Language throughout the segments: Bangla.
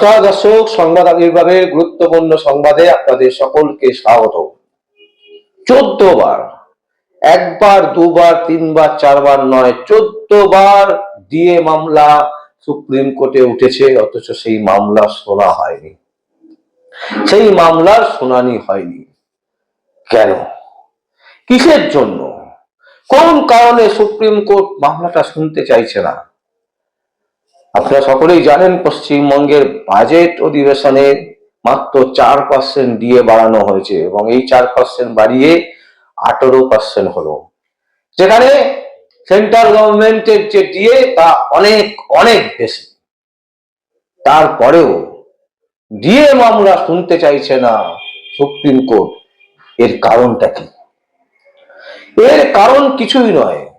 নমস্কার দর্শক, সংবাদ আবির্ভাবের গুরুত্বপূর্ণ সংবাদে আপনাদের সকলকে স্বাগত। চোদ্দ বার একবার, দুবার, তিনবার, চারবার নয় চোদ্দ বার দিয়ে মামলা সুপ্রিম কোর্টে উঠেছে, অথচ সেই মামলা শোনা হয়নি। সেই মামলার শুনানি হয়নি। কেন? কিসের জন্য? কোন কারণে সুপ্রিম কোর্ট মামলাটা শুনতে চাইছে না? আপনারা সকলেই জানেন পশ্চিমবঙ্গের বাজেট অধিবেশনে মাত্র চার পার্সেন্ট দিয়ে বাড়ানো হয়েছে এবং এই চার পার্সেন্ট বাড়িয়ে আঠারো পার্সেন্ট হলো। যেখানে সেন্ট্রাল গভর্নমেন্টের যে দিয়ে তা অনেক অনেক বেশি। তারপরেও দিয়ে মামলা শুনতে চাইছে না সুপ্রিম কোর্ট। এর কারণটা কি? এর কারণ কিছুই নয়।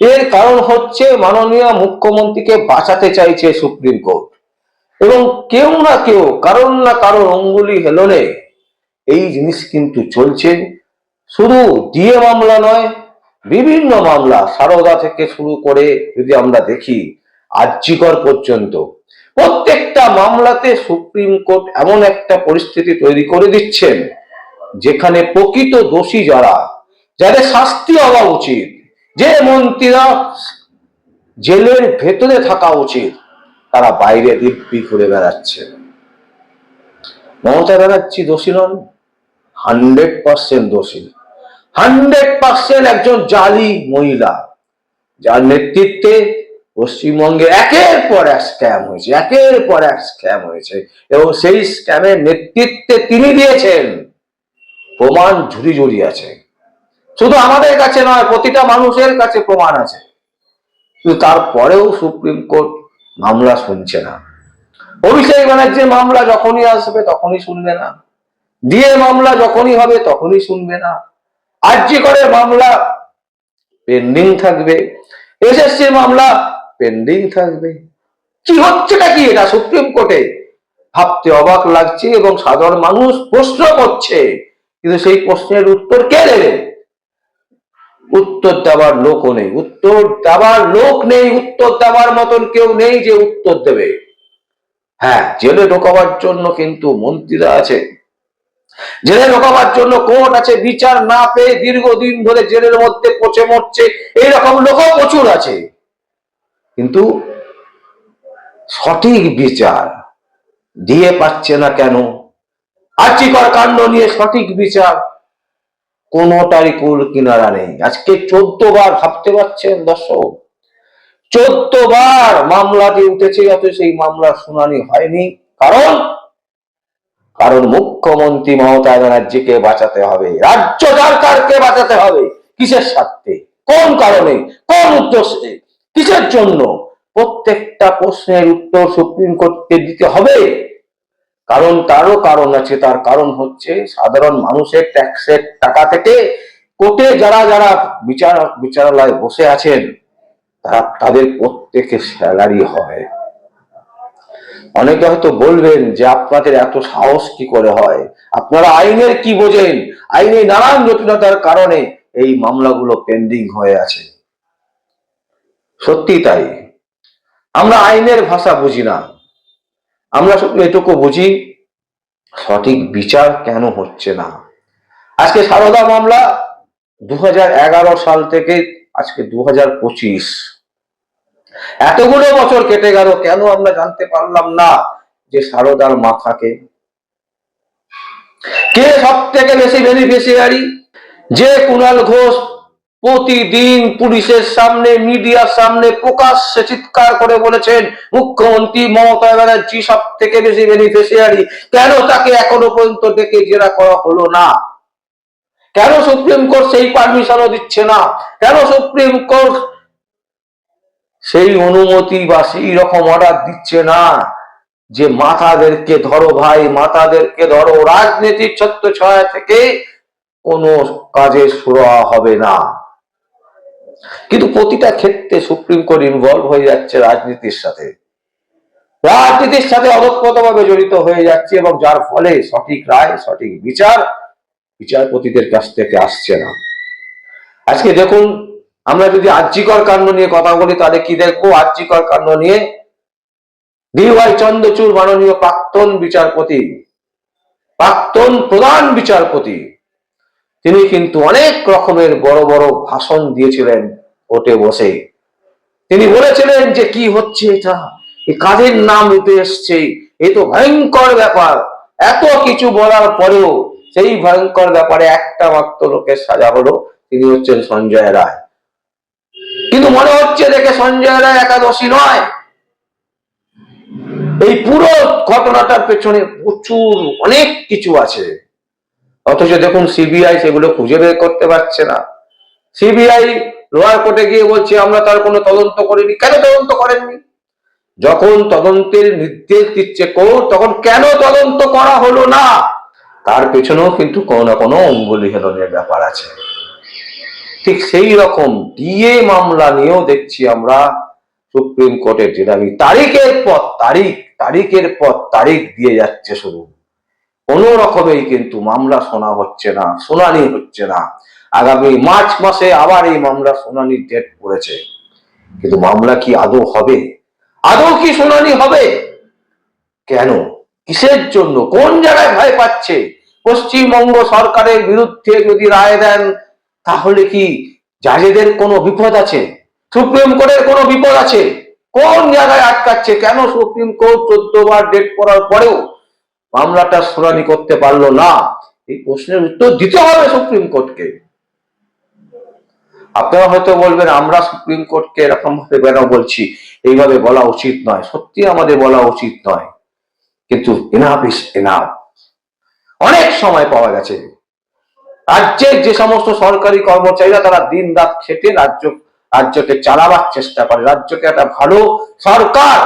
এর কারণ হচ্ছে মাননীয় মুখ্যমন্ত্রীকে বাঁচাতে চাইছে সুপ্রিম কোর্ট। এবং কেউ না কেউ, কারণ না কারণ অঙ্গুলি হেলনে এই জিনিস কিন্তু চলছে। শুধু ডিএ মামলা নয়, বিভিন্ন মামলা সারদা থেকে শুরু করে যদি আমরা দেখি, আর্যিকর পর্যন্ত, প্রত্যেকটা মামলাতে সুপ্রিম কোর্ট এমন একটা পরিস্থিতি তৈরি করে দিচ্ছেন, যেখানে প্রকৃত দোষী যারা, যাদের শাস্তি হওয়া উচিত যে মন্ত্রীরা জেলের ভেতরে থাকা উচিত, তারা বাইরে দিব্যি ঘুরে বেড়াচ্ছে। মমতা ব্যানার্জি দোষী নন, হান্ড্রেড পার্সেন্ট দোষী। হান্ড্রেড পার্সেন্ট একজন জালি মহিলা, যার নেতৃত্বে পশ্চিমবঙ্গে একের পর এক স্ক্যাম হয়েছে, একের পর এক স্ক্যাম হয়েছে, এবং সেই স্ক্যামের নেতৃত্বে তিনি দিয়েছেন, প্রমাণ ঝুড়ি ঝুড়ি আছে। শুধু আমাদের কাছে নয়, প্রতিটা মানুষের কাছে প্রমাণ আছে। কিন্তু তারপরেও সুপ্রিম কোর্ট মামলা শুনছে না। অভিষেক ব্যানার্জির মামলা যখনই আসবে, তখনই শুনবে না। দিয়ে মামলা যখনই হবে, তখনই শুনবে না। আর্জি করে মামলা পেন্ডিং থাকবে। এসএসসির মামলা পেন্ডিং থাকবে। কি হচ্ছেটা কি এটা সুপ্রিম কোর্টে? ভাবতে অবাক লাগছে এবং সাধারণ মানুষ প্রশ্ন করছে, কিন্তু সেই প্রশ্নের উত্তর কে দেবে? উত্তর দেওয়ার লোকও নেই। উত্তর দেওয়ার লোক নেই, উত্তর দেওয়ার মতন কেউ নেই যে উত্তর দেবে। হ্যাঁ জেলে ঢোকাবার জন্য কিন্তু মন্ত্রীরা আছে। জেলে ঢোকাবার জন্য কোর্ট আছে, বিচার না পেয়ে দীর্ঘদিন ধরে জেলের মধ্যে পচে মরছে, এইরকম লোকও প্রচুর আছে। কিন্তু সঠিক বিচার দিয়ে পাচ্ছে না কেন? আর্চিকর কাণ্ড নিয়ে সঠিক বিচার? কোনোটারই কুল কিনারা নেই। আজকে চোদ্দ বার ভাবতে পারছেন দর্শক? চোদ্দ বার মামলাটি উঠেছে, অথচ সেই মামলার শুনানি হয়নি। কারণ? কারণ মুখ্যমন্ত্রী মমতা ব্যানার্জিকে বাঁচাতে হবে। রাজ্য সরকারকে বাঁচাতে হবে। কিসের স্বার্থে? কোন কারণে? কোন উদ্দেশ্যে? কিসের জন্য? প্রত্যেকটা প্রশ্নের উত্তর সুপ্রিম কোর্টকে দিতে হবে। কারণ তারও কারণ আছে, তার কারণ হচ্ছে সাধারণ মানুষের ট্যাক্সের টাকা থেকে কোটে যারা যারা বিচার, বিচারালয়ে বসে আছেন, তারা তাদের প্রত্যেকের স্যালারি হয়। অনেকে হয়তো বলবেন যে আপনাদের এত সাহস কি করে হয়? আপনারা আইনের কি বোঝেন? আইনে নানান জটিলতার কারণে এই মামলাগুলো পেন্ডিং হয়ে আছে। সত্যি তাই। আমরা আইনের ভাষা বুঝি না। আমরা শুধু এটুকু বুঝি, সঠিক বিচার কেন হচ্ছে না? আজকে সারদা মামলা দু হাজার এগারো সাল থেকে আজকে দু হাজার পঁচিশ। এতগুলো বছর কেটে গেল, কেন আমরা জানতে পারলাম না যে সারদার মাথাকে? কে সব থেকে বেশি বেনিফিশিয়ারি যে কুণাল ঘোষ প্রতিদিন পুলিশের সামনে, মিডিয়ার সামনে প্রকাশ্যে চিৎকার করে বলেছেন, মুখ্যমন্ত্রী মমতা ব্যানার্জি সব থেকে বেশি বেনিফিশিয়ারি কেন তাকে এখনও পর্যন্ত ডেকে জেরা করা হলো না? কেন সুপ্রিম কোর্ট সেই পারমিশনও দিচ্ছে না? কেন সুপ্রিম কোর্ট সেই অনুমতি বা সেই রকম অর্ডার দিচ্ছে না? যে মাতাদেরকে ধরো ভাই, মাতাদেরকে ধরো, রাজনীতির ছত্র ছয়া থেকে কোনো কাজে সুরা হবে না। কিন্তু প্রতিটা ক্ষেত্রে সুপ্রিম কোর্ট ইনভলভ হয়ে যাচ্ছে রাজনীতির সাথে। রাজনীতির সাথে অদক্ষতভাবে জড়িত হয়ে যাচ্ছে এবং যার ফলে সঠিক রায়, সঠিক বিচার বিচারপতিদের কাছ থেকে আসছে না। আজকে দেখুন, আমরা যদি আর্যিকর কাণ্ড নিয়ে কথা বলি, তাহলে কি দেখব? আর্যিকর কাণ্ড নিয়ে ডিওয়াই চন্দ্রচূড় মাননীয় প্রাক্তন বিচারপতি, প্রাক্তন প্রধান বিচারপতি, তিনি কিন্তু অনেক রকমের বড় বড় ভাষণ দিয়েছিলেন। কোর্টে বসে। তিনি বলেছিলেন যে, কি হচ্ছে এটা? এ কাদের নাম উঠে এসছে? এ তো ভয়ঙ্কর ব্যাপার। এত কিছু বলার পরেও সেই ভয়ঙ্কর ব্যাপারে একটা মাত্র লোকের সাজা হলো, তিনি হচ্ছেন সঞ্জয় রায়। কিন্তু মনে হচ্ছে দেখে সঞ্জয় রায় একাদশী নয়। এই পুরো ঘটনাটার পেছনে প্রচুর অনেক কিছু আছে। অথচ দেখুন, সিবিআই সেগুলো খুঁজে বের করতে পারছে না। সিবিআই লোয়ার কোর্টে গিয়ে বলছে, আমরা তার কোনো তদন্ত করিনি। কেন তদন্ত করেননি? যখন তদন্তের নির্দেশ দিচ্ছে কোর্ট, তখন কেন তদন্ত করা হলো না? তার পেছনেও কিন্তু কোনো না কোনো অঙ্গুলি হেলনের ব্যাপার আছে। ঠিক সেই রকম ডিএ মামলা নিয়েও দেখছি আমরা সুপ্রিম কোর্টের দাবি তারিখের পর তারিখ, তারিখের পর তারিখ দিয়ে যাচ্ছে শুধু। কোনো রকমেই কিন্তু মামলা শোনা হচ্ছে না, শুনানি হচ্ছে না। আগামী মার্চ মাসে আবার এই মামলা শুনানির ডেট পড়েছে। কিন্তু মামলা কি আদৌ হবে? আদৌ কি শুনানি হবে? কেন? কিসের জন্য? কোন জায়গায় ভয় পাচ্ছে? পশ্চিমবঙ্গ সরকারের বিরুদ্ধে যদি রায় দেন, তাহলে কি জাজেদের কোনো বিপদ আছে? সুপ্রিম কোর্টের কোনো বিপদ আছে? কোন জায়গায় আটকাচ্ছে? কেন সুপ্রিম কোর্ট চোদ্দ বার ডেট পড়ার পরেও মামলাটা শুনানি করতে পারল না? এই প্রশ্নের উত্তর দিতে হবে সুপ্রিম কোর্টকে। আপনারা হয়তো বলবেন, আমরা সুপ্রিম কোর্টকে এরকম ভাবে কেন বলছি? এইভাবে বলা উচিত নয়। সত্যি আমাদের বলা উচিত নয়। কিন্তু এনাফ ইস এনাফ অনেক সময় পাওয়া গেছে। রাজ্যের যে সমস্ত সরকারি কর্মচারীরা তারা দিন রাত খেটে রাজ্য, রাজ্যকে চালাবার চেষ্টা করে। রাজ্যকে একটা ভালো সরকার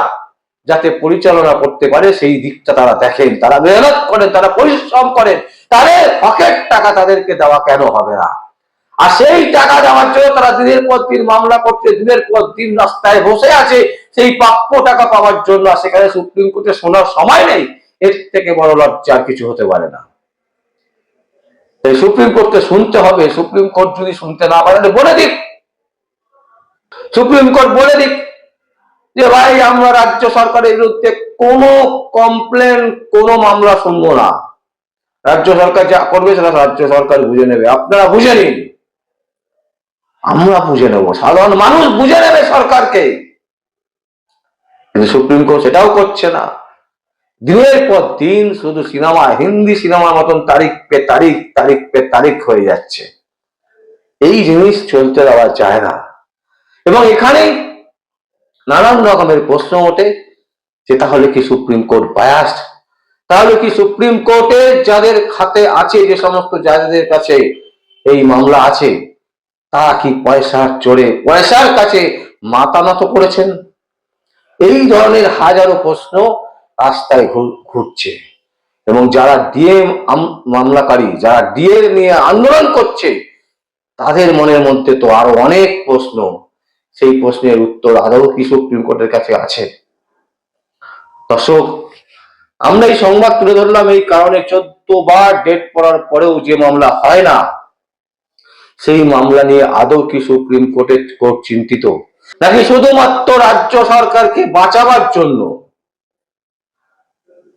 যাতে পরিচালনা করতে পারে, সেই দিকটা তারা দেখেন। তারা মেহনত করেন, তারা পরিশ্রম করেন। তাদের পকেট টাকা তাদেরকে দেওয়া কেন হবে না? আর সেই টাকা দেওয়ার জন্য তারা দিনের পর দিন মামলা করছে, দিনের পর দিন রাস্তায় বসে আছে, সেই প্রাপ্য টাকা পাওয়ার জন্য সেখানে সুপ্রিম কোর্টে শোনার সময় নেই, এর থেকে বড় লজ্জা আর কিছু হতে পারে না। সুপ্রিম কোর্টকে শুনতে হবে, সুপ্রিম কোর্ট যদি শুনতে না পারে বলে দিক। সুপ্রিম কোর্ট বলে দিক যে, ভাই, আমরা রাজ্য সরকারের বিরুদ্ধে কোনো কমপ্লেন কোনো মামলা শুনব না। রাজ্য সরকার যা করবে, সেটা রাজ্য সরকার বুঝে নেবে। আপনারা বুঝে নিন। আমরা বুঝে নেব। সাধারণ মানুষ বুঝে নেবে সরকারকে। কিন্তু সুপ্রিম কোর্ট সেটাও করছে না। দিনের পর দিন শুধু সিনেমা, হিন্দি সিনেমার মতন তারিখ পে তারিখ তারিখ পে তারিখ হয়ে যাচ্ছে। এই জিনিস চলতে দেওয়া যায় না। এবং এখানে নানান রকমের প্রশ্ন ওঠে যে তাহলে কি সুপ্রিম কোর্ট বায়াস্ট তাহলে কি সুপ্রিম কোর্টে যাদের খাতে আছে যে সমস্ত জাজেদের কাছে এই মামলা আছে তারা কি পয়সার চড়ে পয়সার কাছে মাথা করেছেন? এই ধরনের হাজারো প্রশ্ন রাস্তায় ঘুরছে। এবং যারা ডিএ মামলাকারী, যারা ডিএ নিয়ে আন্দোলন করছে, তাদের মনের মধ্যে তো আরও অনেক প্রশ্ন। সেই প্রশ্নের উত্তর আদৌ কি সুপ্রিম কোর্টের কাছে আছে? দর্শক, আমরা এই সংবাদ তুলে ধরলাম এই কারণে চোদ্দ বার ডেট পড়ার পরেও যে মামলা হয় না সেই মামলা নিয়ে আদৌ কি সুপ্রিম কোর্টের কোর্ট চিন্তিত? নাকি শুধুমাত্র রাজ্য সরকারকে বাঁচাবার জন্য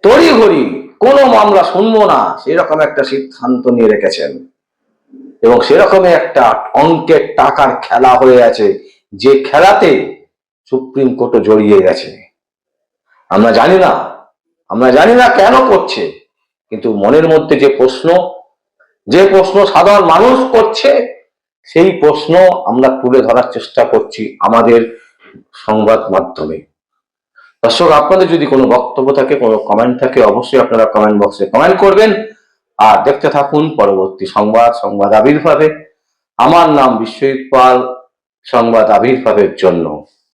তড়িঘড়ি কোনো মামলা শুনব না? সেরকম একটা সিদ্ধান্ত নিয়ে রেখেছেন। এবং সেরকমই একটা অঙ্কের টাকার খেলা হয়ে আছে, যে খেলাতে সুপ্রিম কোর্টও জড়িয়ে গেছে। আমরা জানি না, আমরা জানি না কেন করছে, কিন্তু মনের মধ্যে যে প্রশ্ন যে প্রশ্ন সাধারণ মানুষ করছে, সেই প্রশ্ন আমরা তুলে ধরার চেষ্টা করছি আমাদের সংবাদ মাধ্যমে। দর্শক, আপনাদের যদি কোনো বক্তব্য থাকে, কোনো কমেন্ট থাকে, অবশ্যই আপনারা কমেন্ট বক্সে কমেন্ট করবেন। আর দেখতে থাকুন পরবর্তী সংবাদ সংবাদ আবির্ভাবে। আমার নাম বিশ্বজিৎ পাল, সংবাদ আবির্ভাবের জন্য।